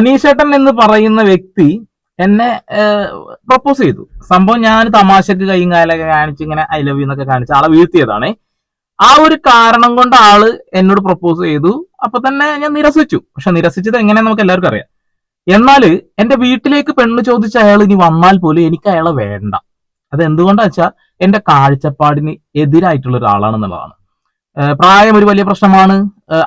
അനീഷേട്ടൻ എന്ന് പറയുന്ന വ്യക്തി എന്നെ പ്രപ്പോസ് ചെയ്തു. സംഭവം ഞാൻ തമാശക്ക് കൈയും കാലൊക്കെ കാണിച്ച് ഇങ്ങനെ ഐ ലവ് യു എന്നൊക്കെ കാണിച്ച് ആളെ വീഴ്ത്തിയതാണ്. ആ ഒരു കാരണം കൊണ്ട് ആൾ എന്നോട് പ്രപ്പോസ് ചെയ്തു. അപ്പൊ തന്നെ ഞാൻ നിരസിച്ചു. പക്ഷെ നിരസിച്ചത് എങ്ങനെയാ നമുക്ക് എല്ലാവർക്കും അറിയാം. എന്നാൽ എന്റെ വീട്ടിലേക്ക് പെണ്ണ് ചോദിച്ച അയാൾ ഇനി വന്നാൽ പോലും എനിക്ക് അയാളെ വേണ്ട. അത് എന്തുകൊണ്ടാ വെച്ചാൽ എന്റെ കാഴ്ചപ്പാടിന് എതിരായിട്ടുള്ള ഒരാളാണെന്നുള്ളതാണ്. പ്രായം ഒരു വലിയ പ്രശ്നമാണ്.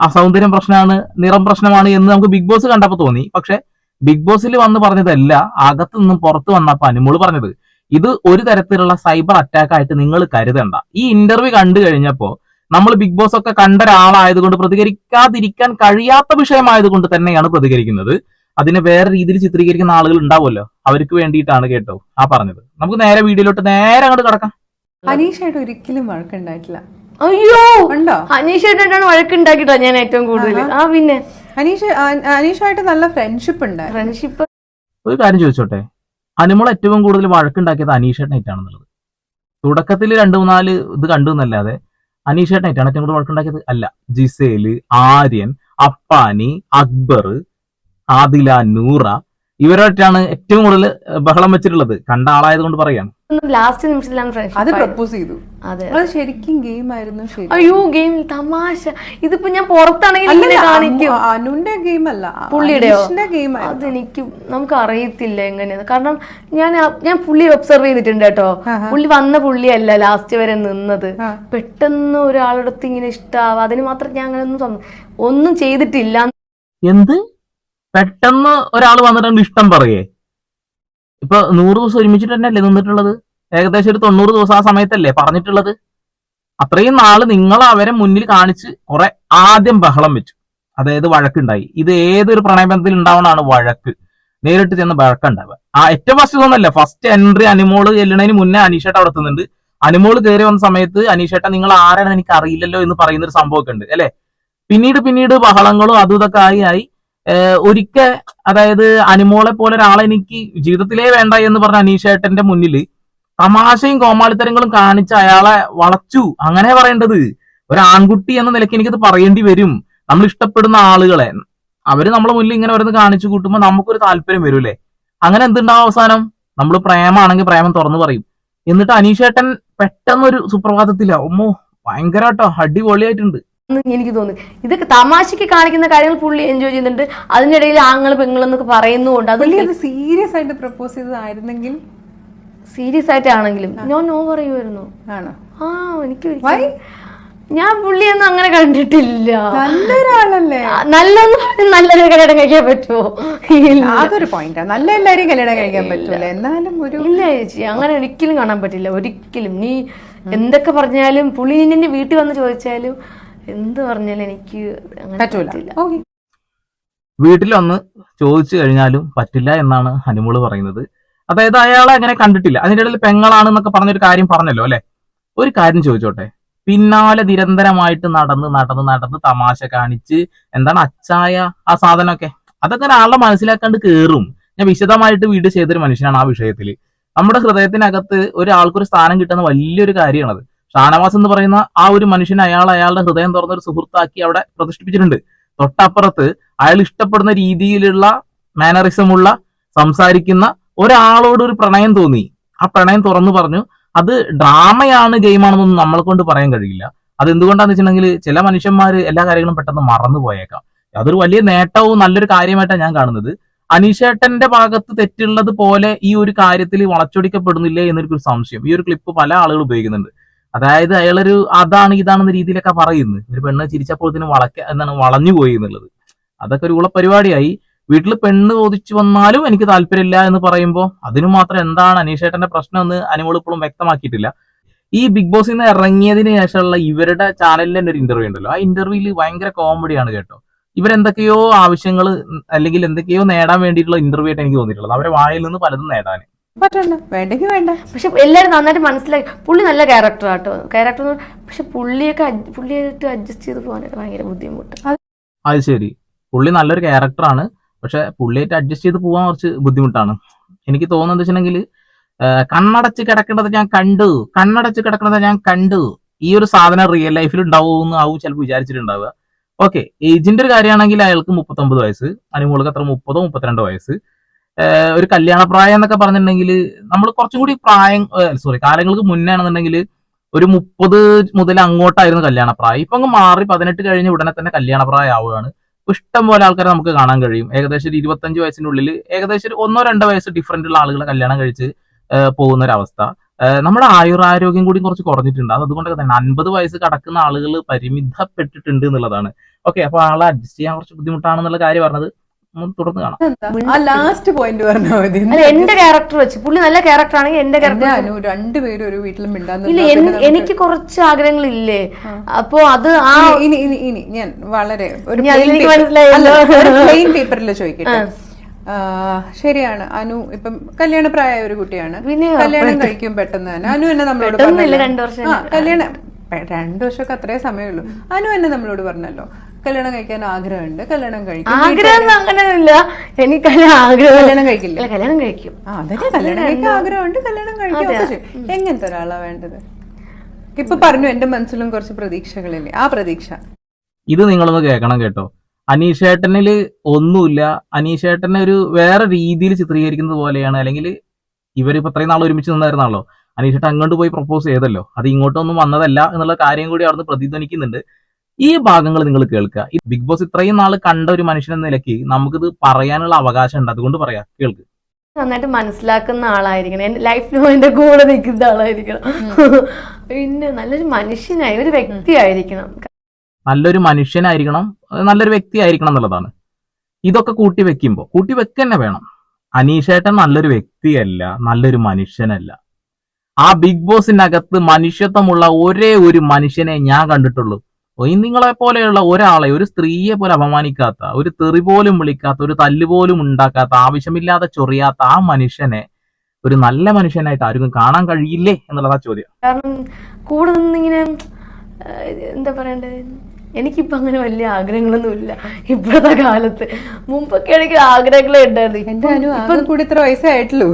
അസൗന്ദര്യം പ്രശ്നമാണ് നിറം പ്രശ്നമാണ് എന്ന് നമുക്ക് ബിഗ് ബോസ് കണ്ടപ്പോൾ തോന്നി. പക്ഷെ ബിഗ് ബോസിൽ വന്ന് പറഞ്ഞതല്ല അകത്തു നിന്നും പുറത്ത് വന്നപ്പോ അനുമോൾ പറഞ്ഞത്. ഇത് ഒരു തരത്തിലുള്ള സൈബർ അറ്റാക്ക് ആയിട്ട് നിങ്ങൾ കരുതണ്ട. ഈ ഇന്റർവ്യൂ കണ്ടു കഴിഞ്ഞപ്പോൾ നമ്മൾ ബിഗ് ബോസ് ഒക്കെ കണ്ട ഒരാളായതുകൊണ്ട് പ്രതികരിക്കാതിരിക്കാൻ കഴിയാത്ത വിഷയമായതുകൊണ്ട് തന്നെയാണ് പ്രതികരിക്കുന്നത്. അതിനെ വേറെ രീതിയിൽ ചിത്രീകരിക്കുന്ന ആളുകൾ ഉണ്ടാവുമല്ലോ. അവർക്ക് വേണ്ടിയിട്ടാണ് കേട്ടോ ആ പറഞ്ഞത്. നമുക്ക് നേരെ വീഡിയോയിലോട്ട് നേരെ അങ്ങോട്ട് കിടക്കാം. അനീഷായിട്ട് ഒരിക്കലും വഴക്കുണ്ടായിട്ടില്ല. അയ്യോ! ഉണ്ടോ? അനീഷായിട്ടാണ് വഴക്കുണ്ടാക്കിട്ടോ ഞാൻ ഏറ്റവും കൂടുതൽ ആ പിന്നെ? അനീഷ് അനീഷുമായിട്ട് നല്ല ഫ്രണ്ട്ഷിപ്പ് ഉണ്ട്. ഫ്രണ്ട്ഷിപ്പ് ഒരു കാര്യം ചോദിച്ചോട്ടെ? അനുമോൾ ഏറ്റവും കൂടുതൽ വഴക്കുണ്ടാക്കിയത് അനീഷേട്ടനായിട്ടാണെന്നുള്ളത് തുടക്കത്തിൽ രണ്ടു മൂന്നാൽ ഇത് കണ്ടു എന്നല്ലാതെ അനീഷേട്ടനായിട്ടാണ് ഏറ്റവും കൂടുതൽ വഴക്കുണ്ടാക്കിയത്? അല്ല. ജിസേൽ ആര്യൻ അപ്പാനി അക്ബർ ആദില നൂറ ഇവരായിട്ടാണ് ഏറ്റവും കൂടുതൽ ബഹളം വെച്ചിട്ടുള്ളത്. കണ്ട ആളായത് കൊണ്ട് പറയാണ് ലാസ്റ്റ് നിമിഷത്തിലാണ് അത് പ്രപ്പോസ് ചെയ്തു. അതെ. അത് ശരിക്കും ഗെയിം ആയിരുന്നു ശരി അയ്യോ ഗെയിം തമാശ. ഇതിപ്പോ ഞാൻ പുറത്താണെങ്കിൽ കാണിക്കും. അനുന്റെ ഗെയിം അല്ല പുള്ളിയുടെയോ? ഗെയിം അതെനിക്ക് നമുക്ക് അറിയത്തില്ല എങ്ങനെയാണ് കാരണം ഞാൻ ഞാൻ പുള്ളി ഒബ്സർവ് ചെയ്തിട്ടുണ്ട് കേട്ടോ. പുള്ളി വന്ന പുള്ളിയല്ല ലാസ്റ്റ് വരെ നിന്നത്. പെട്ടെന്ന് ഒരാളടുത്ത് ഇങ്ങനെ ഇഷ്ടാവുക അതിന് മാത്രം ഞാൻ അങ്ങനെ ഒന്നും ഒന്നും ചെയ്തിട്ടില്ല. എന്ത്? പെട്ടെന്ന് ഒരാൾ വന്നിട്ടുണ്ട് ഇഷ്ടം പറയേ. ഇപ്പൊ നൂറ് ദിവസം ഒരുമിച്ചിട്ട് തന്നെയല്ലേ നിന്നിട്ടുള്ളത്? ഏകദേശം ഒരു തൊണ്ണൂറ് ദിവസം ആ സമയത്തല്ലേ പറഞ്ഞിട്ടുള്ളത്? അത്രയും നാൾ നിങ്ങൾ അവരെ മുന്നിൽ കാണിച്ച് കുറെ ആദ്യം ബഹളം വെച്ചു. അതായത് വഴക്കുണ്ടായി. ഇത് ഏതൊരു പ്രണയബന്ധത്തിൽ ഉണ്ടാവണതാണ് വഴക്ക്. നേരിട്ട് ചെന്ന് വഴക്കുണ്ടാവുക. ആ ഏറ്റവും ഫസ്റ്റ് തോന്നല്ല ഫസ്റ്റ് എൻട്രി അനിമോൾ ചെല്ലണതിന് മുന്നേ അനീഷേട്ട അവിടെ എത്തുന്നുണ്ട്. അനിമോൾ കയറി വന്ന സമയത്ത് അനീഷേട്ട നിങ്ങൾ ആരാണ്? എനിക്ക് അറിയില്ലല്ലോ എന്ന് പറയുന്ന ഒരു സംഭവമൊക്കെ ഉണ്ട് അല്ലെ? പിന്നീട് പിന്നീട് ബഹളങ്ങളും അതും ഇതൊക്കെ ആയി ആയി. ഒരിക്കൽ അതായത് അനുമോളെ പോലെ ഒരാളെ എനിക്ക് ജീവിതത്തിലേ വേണ്ട എന്ന് പറഞ്ഞ അനീഷേട്ടന്റെ മുന്നിൽ തമാശയും കോമാളിത്തരങ്ങളും കാണിച്ച് അയാളെ വളച്ചു. അങ്ങനെ പറയേണ്ടത് ഒരു ആൺകുട്ടി എന്ന നിലയ്ക്ക് എനിക്കത് പറയേണ്ടി വരും. നമ്മൾ ഇഷ്ടപ്പെടുന്ന ആളുകളെ. അവർ നമ്മളെ മുന്നിൽ ഇങ്ങനെ ഓരോന്ന് കാണിച്ചു കൂട്ടുമ്പോൾ നമുക്കൊരു താല്പര്യം വരൂലേ അങ്ങനെ എന്തുണ്ടാവും അവസാനം? നമ്മൾ പ്രേമാണെങ്കിൽ പ്രേമം തുറന്നു പറയും. എന്നിട്ട് അനീഷേട്ടൻ പെട്ടെന്നൊരു സുപ്രഭാതത്തില്ല ഒമ്മോ ഭയങ്കരട്ടോ അടിപൊളിയായിട്ടുണ്ട്. എനിക്ക് തോന്നുന്നു. ഇതൊക്കെ തമാശക്ക് കാണിക്കുന്ന കാര്യങ്ങൾ പുള്ളി എൻജോയ് ചെയ്യുന്നുണ്ട്. അതിനിടയിൽ ആങ്ങൾ പെങ്ങളെന്നൊക്കെ എന്നൊക്കെ അത് സീരിയസ് ആയിട്ട് പ്രപ്പോസ് ചെയ്തതായിരുന്നെങ്കിൽ? സീരിയസ് ആയിട്ടാണെങ്കിലും. ഞാൻ നോ പറയുമായിരുന്നു ആണോ? ആ എനിക്ക് ഞാൻ പുള്ളിയൊന്നും അങ്ങനെ കണ്ടിട്ടില്ല. നല്ലൊരാളല്ലേ? നല്ലൊന്നും നല്ലൊരു കല്യാണം കഴിക്കാൻ പറ്റുമോ? അതൊരു പോയിന്റ് നല്ല എല്ലാരെയും കല്യാണം കഴിക്കാൻ പറ്റില്ല എന്നാലും ഒരു ഇല്ല ചേച്ചി അങ്ങനെ ഒരിക്കലും കാണാൻ പറ്റില്ല. ഒരിക്കലും. നീ എന്തൊക്കെ പറഞ്ഞാലും പുള്ളി നിന്നെ വീട്ടിൽ വന്ന് ചോദിച്ചാലും എന്ത് പറഞ്ഞാലും എനിക്ക് അങ്ങനെ പറ്റൂല. പറ്റില്ല. ഓക്കെ വീട്ടിൽ വന്ന് ചോദിച്ചു കഴിഞ്ഞാലും പറ്റില്ല എന്നാണ് ഹനിമോൾ പറയുന്നത്. അതായത് അയാളെ അങ്ങനെ കണ്ടിട്ടില്ല. അതിന്റെ ഇടയിൽ പെങ്ങളാണെന്നൊക്കെ പറഞ്ഞൊരു കാര്യം പറഞ്ഞല്ലോ അല്ലെ? ഒരു കാര്യം ചോദിച്ചോട്ടെ. പിന്നാലെ നിരന്തരമായിട്ട് നടന്ന് നടന്ന് നടന്ന് തമാശ കാണിച്ച് എന്താണ് അച്ചായ ആ സാധനമൊക്കെ. അതൊക്കെ ഒരാളെ മനസ്സിലാക്കാണ്ട് കേറും. ഞാൻ വിശദമായിട്ട് വീട് ചെയ്തൊരു മനുഷ്യനാണ് ആ വിഷയത്തിൽ നമ്മുടെ ഹൃദയത്തിനകത്ത് ഒരാൾക്കൊരു സ്ഥാനം കിട്ടുന്ന വലിയൊരു കാര്യമാണത്. ഷാനവാസ് എന്ന് പറയുന്ന ആ ഒരു മനുഷ്യനെ അയാൾ അയാളുടെ ഹൃദയം തുറന്ന ഒരു സുഹൃത്താക്കി അവിടെ പ്രതിഷ്ഠിപ്പിച്ചിട്ടുണ്ട്. തൊട്ടപ്പുറത്ത് അയാൾ ഇഷ്ടപ്പെടുന്ന രീതിയിലുള്ള മാനറിസം ഉള്ള സംസാരിക്കുന്ന ഒരാളോട് ഒരു പ്രണയം തോന്നി. ആ പ്രണയം തുറന്നു പറഞ്ഞു അത് ഡ്രാമയാണ് ഗെയിമാണെന്നൊന്നും നമ്മളെ കൊണ്ട് പറയാൻ കഴിയില്ല. അത് എന്തുകൊണ്ടാന്ന് വെച്ചിട്ടുണ്ടെങ്കിൽ ചില മനുഷ്യന്മാർ എല്ലാ കാര്യങ്ങളും പെട്ടെന്ന് മറന്നു പോയേക്കാം. അതൊരു വലിയ നേട്ടവും നല്ലൊരു കാര്യമായിട്ടാണ് ഞാൻ കാണുന്നത്. അനീഷേട്ടന്റെ ഭാഗത്ത് തെറ്റുള്ളത് പോലെ ഈ ഒരു കാര്യത്തിൽ വളച്ചൊടിക്കപ്പെടുന്നില്ലേ എന്നൊരു സംശയം. ഈ ഒരു ക്ലിപ്പ് പല ആളുകൾ ഉപയോഗിക്കുന്നുണ്ട്. അതായത് അയാളൊരു അതാണ് ഇതാണെന്ന രീതിയിലൊക്കെ പറയുന്നത് ഒരു പെണ്ണ് ചിരിച്ചപ്പോൾ ഇതിന് വളക്ക എന്താണ് വളഞ്ഞു പോയി എന്നുള്ളത്. അതൊക്കെ ഒരു ഉളപരിപാടിയായി വീട്ടിൽ പെണ്ണ് ചോദിച്ചു വന്നാലും എനിക്ക് താല്പര്യമില്ല എന്ന് പറയുമ്പോൾ അതിനു മാത്രം എന്താണ് അനീഷേട്ടന്റെ പ്രശ്നം എന്ന് അനുമോൾ ഇപ്പോഴും വ്യക്തമാക്കിയിട്ടില്ല. ഈ ബിഗ് ബോസിൽ നിന്ന് ഇറങ്ങിയതിന് ശേഷമുള്ള ഇവരുടെ ചാനലിൽ തന്നെ ഒരു ഇന്റർവ്യൂ ഉണ്ടല്ലോ. ആ ഇന്റർവ്യൂവിൽ ഭയങ്കര കോമഡിയാണ് കേട്ടോ. ഇവരെന്തൊക്കെയോ ആവശ്യങ്ങൾ അല്ലെങ്കിൽ എന്തൊക്കെയോ നേടാൻ വേണ്ടിയിട്ടുള്ള ഇന്റർവ്യൂ ആയിട്ട് എനിക്ക് തോന്നിയിട്ടുള്ളത്. അവരെ വായിൽ നിന്ന് പലതും നേടാൻ പറ്റണ്ട. വേണ്ടെങ്കിൽ വേണ്ട. പക്ഷെ എല്ലാവരും നന്നായിട്ട് മനസ്സിലാക്കി. പുള്ളി നല്ല ക്യാരക്ടർ ആട്ടോ. ക്യാരക്ടർ പക്ഷെ പുള്ളിയൊക്കെ പുള്ളിയായിട്ട് അഡ്ജസ്റ്റ് ചെയ്ത് പോകാനായിട്ട് ഭയങ്കര ബുദ്ധിമുട്ട്. അത് ശരി. പുള്ളി നല്ലൊരു ക്യാരക്ടറാണ് പക്ഷെ പുള്ളിയായിട്ട് അഡ്ജസ്റ്റ് ചെയ്ത് പോകാൻ കുറച്ച് ബുദ്ധിമുട്ടാണ്. എനിക്ക് തോന്നുന്നത് വെച്ചിട്ടുണ്ടെങ്കിൽ കണ്ണടച്ച് കിടക്കേണ്ടത് ഞാൻ കണ്ടു. കണ്ണടച്ച് കിടക്കേണ്ടത് ഞാൻ കണ്ടു. ഈ ഒരു സാധനം റിയൽ ലൈഫിൽ ഉണ്ടാവുമെന്ന് ആവും ചിലപ്പോൾ വിചാരിച്ചിട്ടുണ്ടാവുക. ഓക്കെ ഏജിന്റെ ഒരു കാര്യമാണെങ്കിൽ അയാൾക്ക് മുപ്പത്തൊമ്പത് വയസ്സ്. അനുമോൾക്ക് അത്ര മുപ്പതോ മുപ്പത്തിരണ്ടോ വയസ്സ്. ഒരു കല്യാണ പ്രായം എന്നൊക്കെ പറഞ്ഞിട്ടുണ്ടെങ്കിൽ നമ്മൾ കുറച്ചും കൂടി പ്രായം സോറി കാലങ്ങൾക്ക് മുന്നേ ആണെന്നുണ്ടെങ്കിൽ ഒരു മുപ്പത് മുതൽ അങ്ങോട്ടായിരുന്നു കല്യാണ പ്രായം ഇപ്പൊ അങ്ങ് മാറി പതിനെട്ട് കഴിഞ്ഞ് ഉടനെ തന്നെ കല്യാണ പ്രായം ആവുകയാണ് ഇഷ്ടം പോലെ ആൾക്കാരെ നമുക്ക് കാണാൻ കഴിയും. ഏകദേശം ഒരു ഇരുപത്തഞ്ച് വയസ്സിന്റെ ഉള്ളിൽ ഏകദേശം ഒരു ഒന്നോ രണ്ടോ വയസ്സ് ഡിഫറന്റ് ഉള്ള ആളുകളെ കല്യാണം കഴിച്ച് പോകുന്ന ഒരു അവസ്ഥ ഏഹ് നമ്മുടെ ആയുരാരോഗ്യം കൂടി കുറച്ച് കുറഞ്ഞിട്ടുണ്ട്. അത് അതുകൊണ്ടൊക്കെ തന്നെ അൻപത് വയസ്സ് കടക്കുന്ന ആളുകൾ പരിമിതപ്പെട്ടിട്ടുണ്ട് എന്നുള്ളതാണ്. ഓക്കെ അപ്പൊ ആളെ അഡ്ജസ്റ്റ് ചെയ്യാൻ കുറച്ച് ബുദ്ധിമുട്ടാണെന്നുള്ള കാര്യം പറഞ്ഞത്. നമുക്ക് തുടർന്ന് കാണാം. ആ ലാസ്റ്റ് പോയിന്റ് പറഞ്ഞാൽ മതി. അല്ല എന്റെ ക്യാരക്ടർ വെച്ച്. പുള്ളി നല്ല ക്യാരക്ടർ ആണെങ്കിൽ എന്റെ ക്യാരക്ടർ അനു രണ്ടുപേരും ഒരു വീട്ടിലും മിണ്ടാന്ന് ഇല്ല എൻ- എനിക്ക് കുറച്ച് ആഗ്രഹങ്ങളില്ലേ? അപ്പോ അത് ആ ഇനി ഇനി ഇനി ഞാൻ വളരെ ഒരു ഇനി അതിലെനിക്ക് മനസ്സിലായല്ലോ. പ്ലെയിൻ പേപ്പറിൽ ചോദിക്കട്ടെ. ആ, ശരിയാണ്. അനു ഇപ്പം കല്യാണ പ്രായ ഒരു കുട്ടിയാണ്. പിന്നെ കല്യാണം കഴിക്കും പെട്ടെന്ന് തന്നെ. അനു എന്നെ നമ്മളോട് പെട്ടെന്നില്ല, പറഞ്ഞല്ലോ. രണ്ട് വർഷം ആ, കല്യാണം പെ- രണ്ട് വർഷമൊക്കെ അത്രേ സമയമുള്ളൂ. അനു എന്നെ നമ്മളോട് പറഞ്ഞല്ലോ. കല്യാണം കഴിക്കാൻ ആഗ്രഹമുണ്ട്. കല്യാണം കഴിക്കും. ആഗ്രഹം അങ്ങനെ ഇല്ല എനിക്ക് ആഗ്രഹം കല്യാണം കഴിക്കില്ല? കല്യാണം കഴിക്കും. ആ അതന്നെ കല്യാണം കഴിക്കാൻ ആഗ്രഹമുണ്ട്. കല്യാണം കഴിക്കും. എങ്ങനത്തെ ഒരാളാ വേണ്ടത്? ഇപ്പൊ പറഞ്ഞു എന്റെ മനസ്സിലും കുറച്ച് പ്രതീക്ഷകളില്ലേ? ആ പ്രതീക്ഷ. ഇത് നിങ്ങളൊന്ന് കേൾക്കണം കേട്ടോ. അനീഷേട്ടനിൽ ഒന്നുമില്ല. അനീഷേട്ടനെ ഒരു വേറെ രീതിയിൽ ചിത്രീകരിക്കുന്നത് പോലെയാണ്. അല്ലെങ്കിൽ ഇവരിപ്പോ ഇത്രയും നാൾ ഒരുമിച്ച് നിന്നായിരുന്നാണല്ലോ. അനീഷേട്ടൻ അങ്ങോട്ട് പോയി പ്രപ്പോസ് ചെയ്തല്ലോ. അത് ഇങ്ങോട്ടൊന്നും വന്നതല്ല എന്നുള്ള കാര്യം കൂടി അവിടുന്ന് പ്രതിധ്വനിക്കുന്നുണ്ട്. ഈ ഭാഗങ്ങൾ നിങ്ങൾ കേൾക്കുക ഈ ബിഗ് ബോസ് ഇത്രയും നാൾ കണ്ട ഒരു മനുഷ്യൻ എന്ന നിലയ്ക്ക് നമുക്കിത് പറയാനുള്ള അവകാശം ഉണ്ട്. അതുകൊണ്ട് പറയാം. കേൾക്ക്. നന്നായിട്ട് മനസ്സിലാക്കുന്ന ആളായിരിക്കണം. എന്റെ ലൈഫിലും എന്റെ കൂടെ നിൽക്കുന്ന ആളായിരിക്കണം. പിന്നെ നല്ലൊരു മനുഷ്യനായി ഒരു വ്യക്തിയായിരിക്കണം. നല്ലൊരു മനുഷ്യനായിരിക്കണം നല്ലൊരു വ്യക്തിയായിരിക്കണം എന്നുള്ളതാണ്. ഇതൊക്കെ കൂട്ടി വെക്കുമ്പോൾ കൂട്ടി വെക്ക തന്നെ വേണം. അനീഷേട്ടൻ നല്ലൊരു വ്യക്തിയല്ല നല്ലൊരു മനുഷ്യനല്ല. ആ ബിഗ് ബോസിനകത്ത് മനുഷ്യത്വമുള്ള ഒരേ ഒരു മനുഷ്യനെ ഞാൻ കണ്ടിട്ടുള്ളൂ. നിങ്ങളെ പോലെയുള്ള ഒരാളെ ഒരു സ്ത്രീയെ പോലെ അപമാനിക്കാത്ത ഒരു തെറി പോലും വിളിക്കാത്ത ഒരു തല്ല് പോലും ഉണ്ടാക്കാത്ത ആവശ്യമില്ലാതെ ചൊറിയാത്ത ആ മനുഷ്യനെ ഒരു നല്ല മനുഷ്യനായിട്ട് ആർക്കും കാണാൻ കഴിയില്ലേ എന്നുള്ളതാ ചോദ്യം. കാരണം കൂടെ നിന്നിങ്ങനെ എന്താ പറയണ്ടേ? എനിക്കിപ്പോ അങ്ങനെ വലിയ ആഗ്രഹങ്ങളൊന്നുമില്ല. ഇപ്പോഴത്തെ കാലത്ത്. മുമ്പൊക്കെ എനിക്ക് ആഗ്രഹങ്ങളെ ഉണ്ടായിരുന്നു. എന്റെ അനു ആകെ കൂടി ഇത്ര വയസ്സായിട്ടുള്ളൂ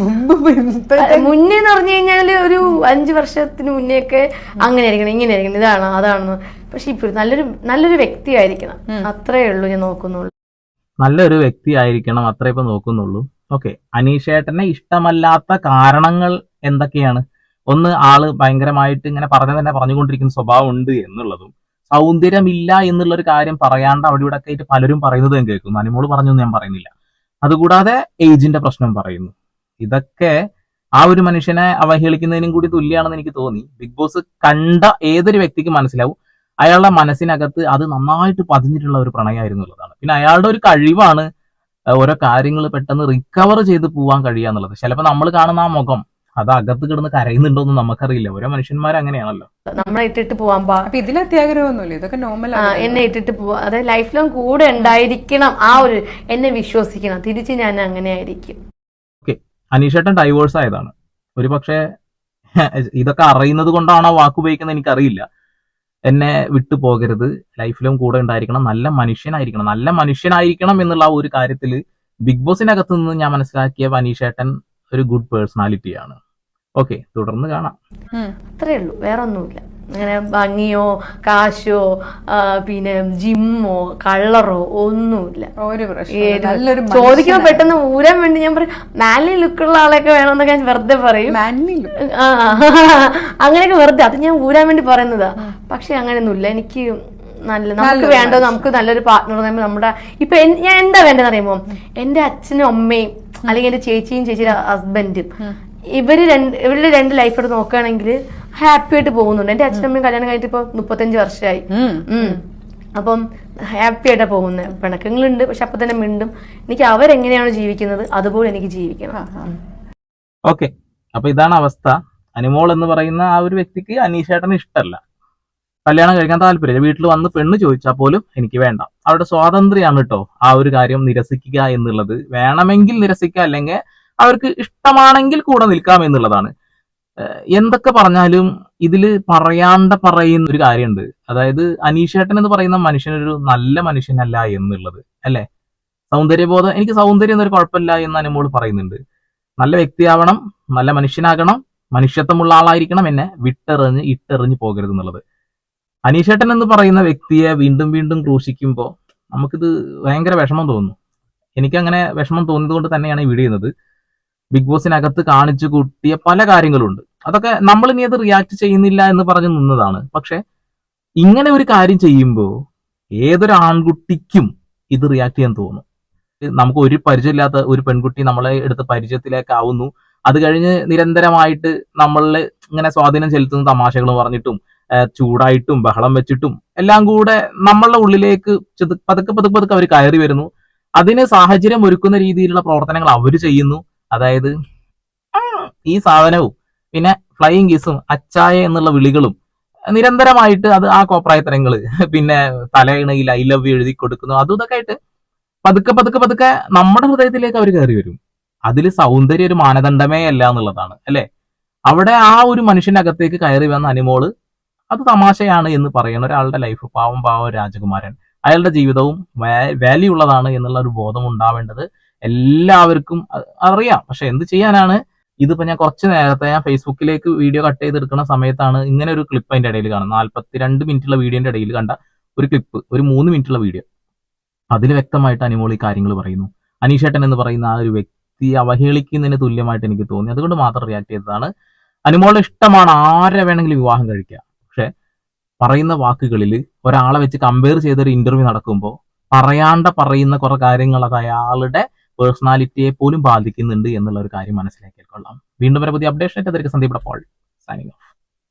മുമ്പ് ഇപ്പോഴത്തെ മുന്നേ എന്ന് പറഞ്ഞു കഴിഞ്ഞാൽ ഒരു അഞ്ചു വർഷത്തിന് മുന്നേ ഒക്കെ അങ്ങനെ ആയിരിക്കണം ഇങ്ങനെ ആയിരിക്കണം ഇതാണ് അതാണെന്ന്. പക്ഷെ ഇപ്പൊ നല്ലൊരു നല്ലൊരു വ്യക്തി ആയിരിക്കണം അത്രേ ഉള്ളൂ ഞാൻ നോക്കുന്നുള്ളൂ. നല്ലൊരു വ്യക്തി ആയിരിക്കണം അത്രേ ഇപ്പൊ നോക്കുന്നുള്ളൂ. ഓക്കെ അനീഷേട്ടനെ ഇഷ്ടമല്ലാത്ത കാരണങ്ങൾ എന്തൊക്കെയാണ്? ഒന്ന് ആൾ ഭയങ്കരമായിട്ട് ഇങ്ങനെ പറഞ്ഞു തന്നെ പറഞ്ഞുകൊണ്ടിരിക്കുന്ന സ്വഭാവം ഉണ്ട് എന്നുള്ളതും. സൗന്ദര്യമില്ല എന്നുള്ള ഒരു കാര്യം പറയാണ്ട് അവിടെ ഇവിടെ ഒക്കെ ആയിട്ട് പലരും പറയുന്നത് ഞാൻ കേൾക്കുന്നു. അനിമോൾ പറഞ്ഞു ഞാൻ പറയുന്നില്ല. അതുകൂടാതെ ഏജിന്റെ പ്രശ്നം പറയുന്നു. ഇതൊക്കെ ആ ഒരു മനുഷ്യനെ അവഹേളിക്കുന്നതിനും കൂടി തുല്യമാണെന്ന് എനിക്ക് തോന്നി. ബിഗ് ബോസ് കണ്ട ഏതൊരു വ്യക്തിക്ക് മനസ്സിലാവും. അയാളുടെ മനസ്സിനകത്ത് അത് നന്നായിട്ട് പതിഞ്ഞിട്ടുള്ള ഒരു പ്രണയമായിരുന്നു എന്നുള്ളതാണ്. പിന്നെ അയാളുടെ ഒരു കഴിവാണ് ഓരോ കാര്യങ്ങൾ പെട്ടെന്ന് റിക്കവർ ചെയ്ത് പോവാൻ കഴിയുക എന്നുള്ളത്. ചിലപ്പോൾ നമ്മൾ കാണുന്ന ആ മുഖം അത് അകത്ത് കിടന്ന് കരയുന്നുണ്ടോന്ന് നമുക്കറിയില്ല. ഓരോ മനുഷ്യന്മാർ അങ്ങനെയാണല്ലോ. നമ്മളെ ഇട്ടിട്ട് പോവാൻ പാ അപ്പൊ ഇതിൽ അത്യാഗ്രഹമൊന്നുമില്ല. ഇതൊക്കെ നോർമൽ ആ, എന്നെ ഇട്ടിട്ട് പോവാ. അതായത് ലൈഫ് ലോങ് കൂടെ ഉണ്ടായിരിക്കണം ആ ഒരു എന്നെ വിശ്വസിക്കണം. തിരിച്ച് ഞാൻ അങ്ങനെ ആയിരിക്കും. അനീഷേട്ടൻ ഡൈവേഴ്സ് ആയതാണ്. ഒരു പക്ഷേ ഇതൊക്കെ അറിയുന്നത് കൊണ്ടാണോ വാക്ക് ഉപയോഗിക്കുന്നത് എനിക്കറിയില്ല. എന്നെ വിട്ടു പോകരുത്. ലൈഫിലും കൂടെ ഉണ്ടായിരിക്കണം. നല്ല മനുഷ്യനായിരിക്കണം. നല്ല മനുഷ്യനായിരിക്കണം എന്നുള്ള ആ ഒരു കാര്യത്തിൽ ബിഗ് ബോസിനകത്ത് നിന്ന് ഞാൻ മനസ്സിലാക്കിയ അനീഷേട്ടൻ ഒരു ഗുഡ് പേഴ്സണാലിറ്റിയാണ് ഓക്കെ തുടർന്ന് കാണാം. അത്രേ ഉള്ളൂ. വേറെ ഒന്നുമില്ല അങ്ങനെ ഭംഗിയോ കാശോ ആ, പിന്നെ ജിമ്മോ കള്ളറോ ഒന്നുമില്ല. ഒരു പ്രശ്നം ഏത് നല്ലൊരു ചോദിക്കുമ്പോ പെട്ടെന്ന് ഊരാൻ വേണ്ടി ഞാൻ പറയും മാലി ലുക്കുള്ള ആളെയൊക്കെ വേണമെന്നൊക്കെ ഞാൻ വെറുതെ പറയും. മാൻലി ആ, അങ്ങനെയൊക്കെ വെറുതെ. അത് ഞാൻ ഊരാൻ വേണ്ടി പറയുന്നതാ. പക്ഷെ അങ്ങനെയൊന്നുമില്ല. എനിക്ക് നല്ല നമുക്ക് വേണ്ട നമുക്ക് നല്ലൊരു പാർട്ട്ണർ നമ്മുടെ ഇപ്പൊ എൻ- ഞാൻ എന്താ വേണ്ടതെന്ന് അറിയുമോ? എന്റെ അച്ഛനും അമ്മയും അല്ലെങ്കിൽ എന്റെ ചേച്ചിയും ചേച്ചിയുടെ ഹസ്ബൻഡും ഇവർ രണ്ട് ഇവരുടെ രണ്ട് ലൈഫ് എടുത്ത് നോക്കുകയാണെങ്കിൽ ഹാപ്പി ആയിട്ട് പോകുന്നുണ്ട്. എന്റെ അച്ഛനമ്മയും കല്യാണം കഴിഞ്ഞിട്ട് ഇപ്പൊ മുപ്പത്തഞ്ച് വർഷമായി. അപ്പം ഹാപ്പി ആയിട്ടാ പോകുന്നത് പിണക്കങ്ങളുണ്ട് പക്ഷെ അപ്പൊ തന്നെ മിണ്ടും. എനിക്ക് അവരെങ്ങനെയാണോ ജീവിക്കുന്നത് അതുപോലെ എനിക്ക് ജീവിക്കണം. ഓക്കെ അപ്പൊ ഇതാണ് അവസ്ഥ. അനിമോൾ എന്ന് പറയുന്ന ആ ഒരു വ്യക്തിക്ക് അനീഷേട്ടന് ഇഷ്ടമല്ല കല്യാണം കഴിക്കാൻ താല്പര്യമില്ല. വീട്ടിൽ വന്ന് പെണ്ണ് ചോദിച്ചാൽ പോലും എനിക്ക് വേണ്ട. അവരുടെ സ്വാതന്ത്ര്യമാണ് കേട്ടോ ആ ഒരു കാര്യം നിരസിക്കുക എന്നുള്ളത്. വേണമെങ്കിൽ നിരസിക്കുക അല്ലെങ്കിൽ അവർക്ക് ഇഷ്ടമാണെങ്കിൽ കൂടെ നിൽക്കാം എന്നുള്ളതാണ്. എന്തൊക്കെ പറഞ്ഞാലും ഇതിൽ പറയാണ്ട പറയുന്ന ഒരു കാര്യമുണ്ട്. അതായത് അനീഷേട്ടൻ എന്ന് പറയുന്ന മനുഷ്യനൊരു നല്ല മനുഷ്യനല്ല എന്നുള്ളത് അല്ലെ? സൗന്ദര്യബോധം എനിക്ക് സൗന്ദര്യം എന്നൊരു കുഴപ്പമില്ല എന്ന് മോൾ പറയുന്നുണ്ട്. നല്ല വ്യക്തിയാവണം നല്ല മനുഷ്യനാകണം മനുഷ്യത്വമുള്ള ആളായിരിക്കണം എന്നെ വിട്ടെറിഞ്ഞ് ഇട്ടെറിഞ്ഞ് പോകരുത് എന്നുള്ളത്. അനീഷേട്ടൻ എന്ന് പറയുന്ന വ്യക്തിയെ വീണ്ടും വീണ്ടും ക്രൂശിക്കുമ്പോൾ നമുക്കിത് ഭയങ്കര വിഷമം തോന്നുന്നു. എനിക്കങ്ങനെ വിഷമം തോന്നിയത് കൊണ്ട് തന്നെയാണ് ഈ വീഡിയോ ചെയ്യുന്നത്. ബിഗ് ബോസിനകത്ത് കാണിച്ചു കൂട്ടിയ പല കാര്യങ്ങളുണ്ട്. അതൊക്കെ നമ്മൾ ഇനി അത് റിയാക്ട് ചെയ്യുന്നില്ല എന്ന് പറഞ്ഞു നിന്നതാണ്. പക്ഷെ ഇങ്ങനെ ഒരു കാര്യം ചെയ്യുമ്പോൾ ഏതൊരു ആൺകുട്ടിക്കും ഇത് റിയാക്ട് ചെയ്യാൻ തോന്നും. നമുക്ക് ഒരു പരിചയമില്ലാത്ത ഒരു പെൺകുട്ടി നമ്മളെ എടുത്ത് പരിചയത്തിലേക്ക് ആവുന്നു അത് കഴിഞ്ഞ് നിരന്തരമായിട്ട് നമ്മളെ ഇങ്ങനെ സ്വാധീനം ചെലുത്തുന്ന തമാശകൾ പറഞ്ഞിട്ടും ചൂടായിട്ടും ബഹളം വെച്ചിട്ടും എല്ലാം കൂടെ നമ്മളുടെ ഉള്ളിലേക്ക് പതുക്കെ പതുക്കെ പതുക്കെ അവർ കയറി വരുന്നു. അതിന് സാഹചര്യം ഒരുക്കുന്ന രീതിയിലുള്ള പ്രവർത്തനങ്ങൾ അവർ ചെയ്യുന്നു. അതായത് ഈ സാധനവും പിന്നെ ഫ്ലൈയിങ് കിസും അച്ചായ എന്നുള്ള വിളികളും നിരന്തരമായിട്ട് അത് ആ കോപ്രായത്തരങ്ങൾ പിന്നെ തലയിണയിൽ ഐ ലവ് എഴുതി കൊടുക്കുന്നു. അതും ഇതൊക്കെ ആയിട്ട് പതുക്കെ പതുക്കെ പതുക്കെ നമ്മുടെ ഹൃദയത്തിലേക്ക് അവർ കയറി വരും. അതിൽ സൗന്ദര്യം ഒരു മാനദണ്ഡമേ അല്ല എന്നുള്ളതാണ് അല്ലേ? അവിടെ ആ ഒരു മനുഷ്യനകത്തേക്ക് കയറി വന്ന അനുമോൾ അത് തമാശയാണ് എന്ന് പറയുന്ന ഒരാളുടെ ലൈഫ് പാവം പാവം രാജകുമാരൻ. അയാളുടെ ജീവിതവും വാല്യൂ ഉള്ളതാണ് എന്നുള്ള ഒരു ബോധം ഉണ്ടാവേണ്ടത് എല്ലാവർക്കും അറിയാം. പക്ഷെ എന്ത് ചെയ്യാനാണ്? ഇതിപ്പോ ഞാൻ കുറച്ച് നേരത്തെ ഞാൻ ഫേസ്ബുക്കിലേക്ക് വീഡിയോ കട്ട് ചെയ്തെടുക്കുന്ന സമയത്താണ് ഇങ്ങനെ ഒരു ക്ലിപ്പ് അതിന്റെ ഇടയിൽ കാണുന്നത്. നാല്പത്തിരണ്ട് മിനിറ്റുള്ള വീഡിയോന്റെ ഇടയിൽ കണ്ട ഒരു ക്ലിപ്പ് ഒരു മൂന്ന് മിനിറ്റുള്ള വീഡിയോ. അതിൽ വ്യക്തമായിട്ട് അനിമോൾ ഈ കാര്യങ്ങൾ പറയുന്നു. അനീഷേട്ടൻ എന്ന് പറയുന്ന ആ ഒരു വ്യക്തി അവഹേളിക്കുന്നതിന് തുല്യമായിട്ട് എനിക്ക് തോന്നി. അതുകൊണ്ട് മാത്രം റിയാക്ട് ചെയ്തതാണ്. അനിമോൾ ഇഷ്ടമാണ് ആരെ വേണമെങ്കിലും വിവാഹം കഴിക്കുക പക്ഷെ പറയുന്ന വാക്കുകളിൽ ഒരാളെ വെച്ച് കമ്പയർ ചെയ്തൊരു ഇന്റർവ്യൂ നടക്കുമ്പോൾ പറയാണ്ട പറയുന്ന കുറെ കാര്യങ്ങൾ അത് അയാളുടെ പേഴ്സണാലിറ്റിയെ പോലും ബാധിക്കുന്നുണ്ട് എന്നുള്ള ഒരു കാര്യം മനസ്സിലാക്കിയാൽ കൊള്ളാം. വീണ്ടും വരെ പുതിയ അപ്ഡേഷൻ ആയിട്ട് സന്ദീപ് ഫോൾ സൈനിങ് ഓഫ്